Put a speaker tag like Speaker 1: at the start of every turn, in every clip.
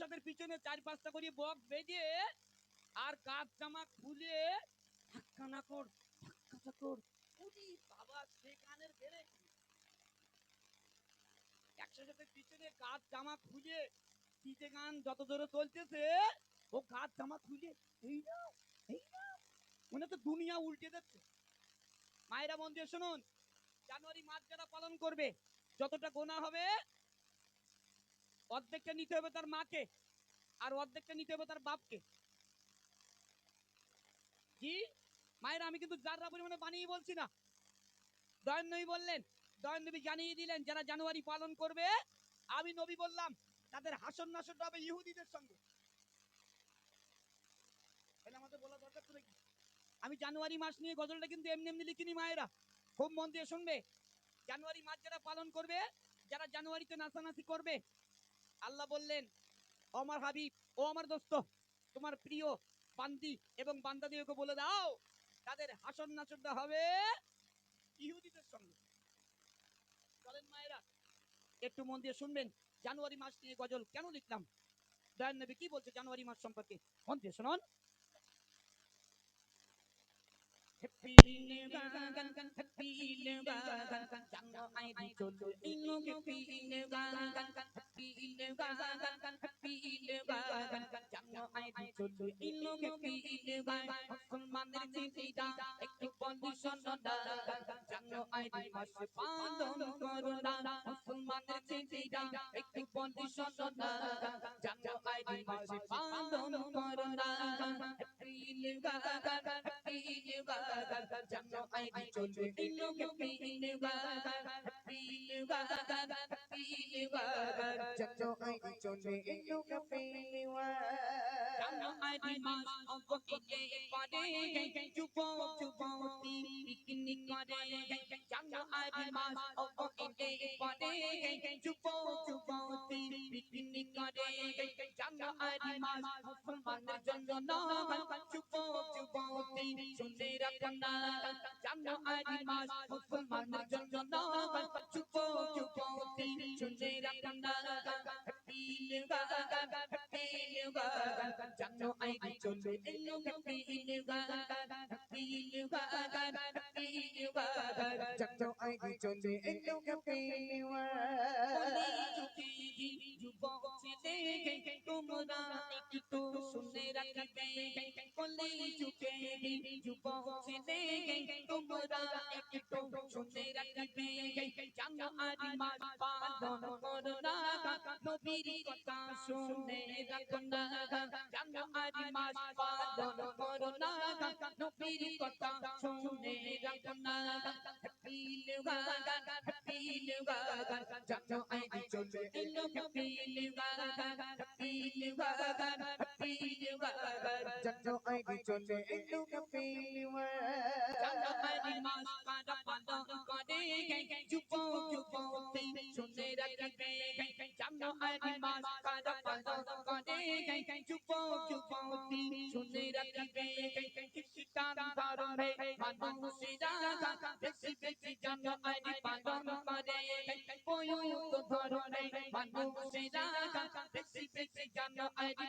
Speaker 1: সাথে পিছনে চার পাঁচটা করে বক বেঁধে আর কাজ জামা খুলে ধাক্কা না কর, ধাক্কা না কর। উনি বাবা, সে কানের বেড়ে। একশো সাথে পিছনে কাজ জামা খুলে ডিজে গান যত জোরে চলতেছে, ও কাজ জামা খুলে, এই না এই না। মনে তো দুনিয়া উল্টে যাচ্ছে মায়েরা মন দিয়ে শুনুন, জানুয়ারি মাস যারা পালন করবে, যতটা গোনা হবে অর্ধেকটা নিতে হবে তার মাকে আর অর্ধেকটা নিতে হবে তার বাপকে। কি মায়েরা, আমি কিন্তু যাররা পরিমাণে বানিয়ে বলছি না। দয়ন নবী বললেন দয়ন নবী জানিয়ে দিলেন, যারা জানুয়ারি পালন করবে, আমি নবী বললাম, তাদের হাসন নাসনটা হবে ইহুদিদের সঙ্গে। আমাদের বলা দরকার তো নাকি? আমি জানুয়ারি মাস নিয়ে গজলটা কিন্তু এমনি এমনি লিখিনি মায়েরা। খুব মন দিয়ে শুনবে। জানুয়ারি মাস যারা পালন করবে, যারা জানুয়ারিতে নাচানাচি করবে আল্লাহ বললেন আমার হাবিব, ও আমার দোস্ত, তোমার প্রিয় বান্দি এবং বান্দাদিওকে বলে দাও, তাদের হাসন নাচনটা হবে ইহুদিদের সঙ্গে। চলেন মায়েরা, একটু মন দিয়ে শুনবেন, জানুয়ারি মাস নিয়ে গজল কেন লিখলাম? দয়ান নবী কি বলছে জানুয়ারি মাস সম্পর্কে? মন দিয়ে শুনুন। New Year, Happy New Year, January চলো ইনো Happy New Year, Happy New Year, Happy New Year, January চলো ইনো Happy New Year, মুসলমানদের চিঠিটা একটু কন্ডিশন না জানুয়ারি মাসে পালন করো না মুসলমানদের চিঠিটা একটু কন্ডিশন না জানুয়ারি মাসে পালন করো না Happy New children. Look at me in the world, happy in the world, happy in the world.
Speaker 2: Just so I need children. Look at me in the world. Down
Speaker 1: on my demands of working day for day. You want to want me, bikini for day. Down on my demands of working day for day. You want to want me, bikini for day. Down on my demands ইয়ার জানুয়ারি চলে এলো happy new year happy new year happy new year
Speaker 2: January চলে এলো কাফেলিওয়া
Speaker 1: যুবক ছেলে তোমরা একটু শুনে রাখবে কলে যুগে যুবক ছেলে তোমরা একটু শুনে রাখবে জানুয়ারি মাস পালন করো না নবীর কথা শুনে রাখো না জানুয়ারি মাস পালন করো না নবীর কথা শুনে রাখো না
Speaker 2: chẳng cho ai đi chôn để anh lúc gặp phi chẳng cho
Speaker 1: ai đi mà mà đắp bàn đó có đi. Cái cái chúc vô chúc vô tình chôn đi đã cạnh cạnh cạnh chẳng cho ai đi mà mà đắp bàn đó có đi. cái cái chúc vô chúc vô tình chôn để đã cạnh cạnh cạnh chúc chúc tan vào đôi mây màn suy ra ra biết gì biết gì chẳng cho ai đi bàn đó có đi. cái cái vô yêu yêu tuôn vào đôi mây màn bông suy ra ra biết gì biết gì chẳng cho ai đi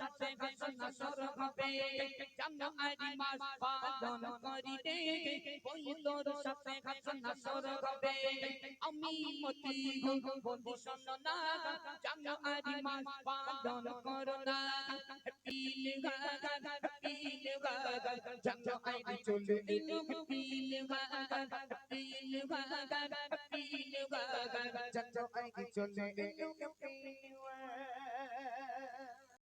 Speaker 1: সাথে ঘোষণা সর হবে জানুয়ারি মাস পালন করিতে ওই তোর সাথে ঘোষণা সর হবে আমি মতি বন্ধু শোনো না জানুয়ারি মাস পালন করো না happy new year happy new year জানুয়ারি চলে এলো happy new year happy new year happy new year
Speaker 2: January চলে এলো কাফেলিওয়া